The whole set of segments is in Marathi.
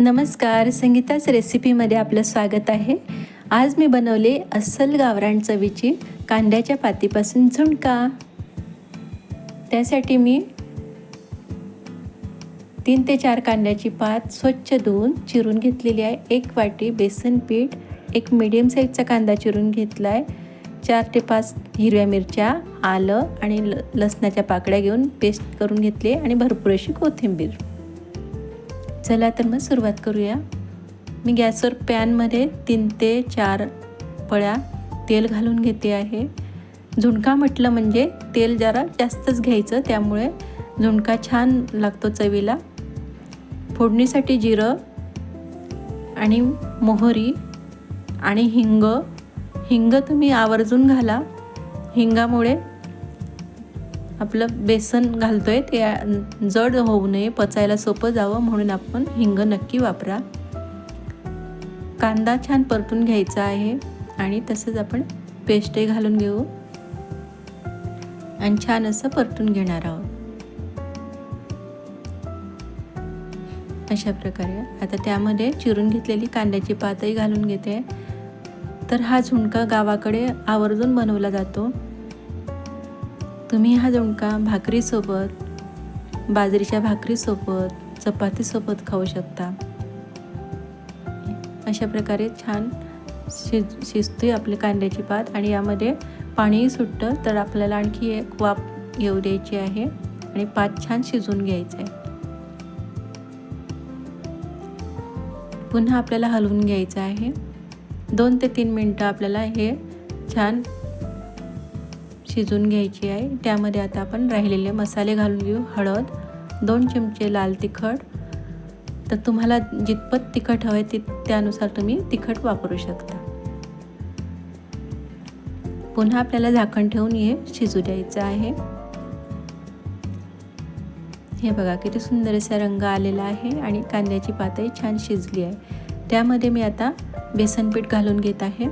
नमस्कार. संगीताच रेसिपीमध्ये आपलं स्वागत आहे. आज मी बनवले अस्सल गावरान चवीची कांद्याच्या पातीपासून झुणका. त्यासाठी मी तीन ते चार कांद्याची पात स्वच्छ धुवून चिरून घेतलेली आहे. एक वाटी बेसन पीठ एक मिडियम साईजचा कांदा चिरून घेतला आहे चार ते पाच हिरव्या मिरच्या आलं आणि ल लसणाच्या पाकळ्या घेऊन पेस्ट करून घेतली आणि भरपूर अशी कोथिंबीर. चला तर मग सुरुवात करूया. मी गॅसवर पॅनमध्ये तीन ते चार पळ्या तेल घालून घेते आहे. झुणका म्हटलं म्हणजे तेल जरा जास्तच घ्यायचं त्यामुळे झुणका छान लागतो चवीला. फोडणीसाठी जिरं आणि मोहरी आणि हिंग. हिंग तुम्ही आवर्जून घाला. हिंगामुळे आपलं बेसन घालतोय ते जड होऊ नये पचायला सोपं जावं म्हणून आपण हिंग नक्की वापरा. कांदा छान परतून घ्यायचा आहे आणि तसंच आपण पेस्टही घालून घेऊ. आणि छान असं परतून घेणार आहोत. अशा प्रकारे. आता त्यामध्ये चिरून घेतलेली कांद्याची पातही घालून घेते. तर हा झुणका गावाकडे आवर्जून बनवला जातो. तुम्ही हा झुणका भाकरीसोबत बाजरीच्या भाकरीसोबत चपातीसोबत खाऊ शकता. अशा प्रकारे छान शिज शिजतोय आपली कांद्याची पात आणि यामध्ये पाणीही सुटतं. तर आपल्याला आणखी एक वाफ येऊ द्यायची आहे आणि पात छान शिजून घ्यायचं आहे पुन्हा आपल्याला हलवून घ्यायचं आहे. दोन ते तीन मिनटं आपल्याला हे छान शिजून घ्यायची आहे. त्यामध्ये आता आपण राहिलेले मसाले घालून घेऊ. हळद दोन चमचे लाल तिखट. तर तुम्हाला जितपत तिखट हवे तित त्यानुसार तुम्ही तिखट वापरू शकता. पुन्हा आपल्याला झाकण ठेवून हे शिजू द्यायचं आहे. हे बघा किती सुंदर असा रंग आलेला आहे आणि कांद्याची पातही छान शिजली आहे. त्यामध्ये मी आता बेसन पीठ घालून घेत आहे.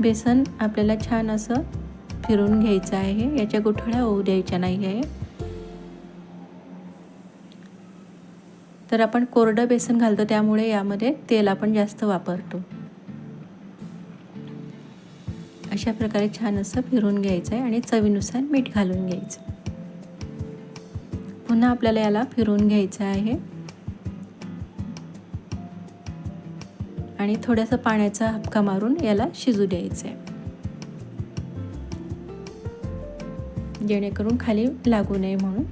बेसन आपल्याला छान असं फिरून घ्यायचं आहे. याच्या गुठळ्या होऊ द्यायच्या नाही आहे. तर आपण कोरडं बेसन घालतो त्यामुळे यामध्ये तेल आपण जास्त वापरतो. अशा प्रकारे छान असं फिरून घ्यायचं आहे आणि चवीनुसार मीठ घालून घ्यायचं. पुन्हा आपल्याला याला फिरून घ्यायचं आहे. आणि थोडासा पाण्याचा हपका मारून याला शिजू द्यायचं आहे जेणेकरून खाली लागू नये म्हणून.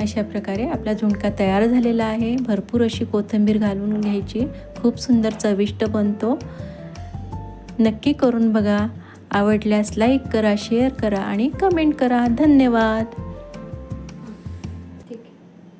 अशा प्रकारे आपला झुणका तयार झालेला आहे. भरपूर अशी कोथिंबीर घालून घ्यायची. खूप सुंदर चविष्ट बनतो. नक्की करून बघा. आवडल्यास लाईक करा शेअर करा आणि कमेंट करा. धन्यवाद!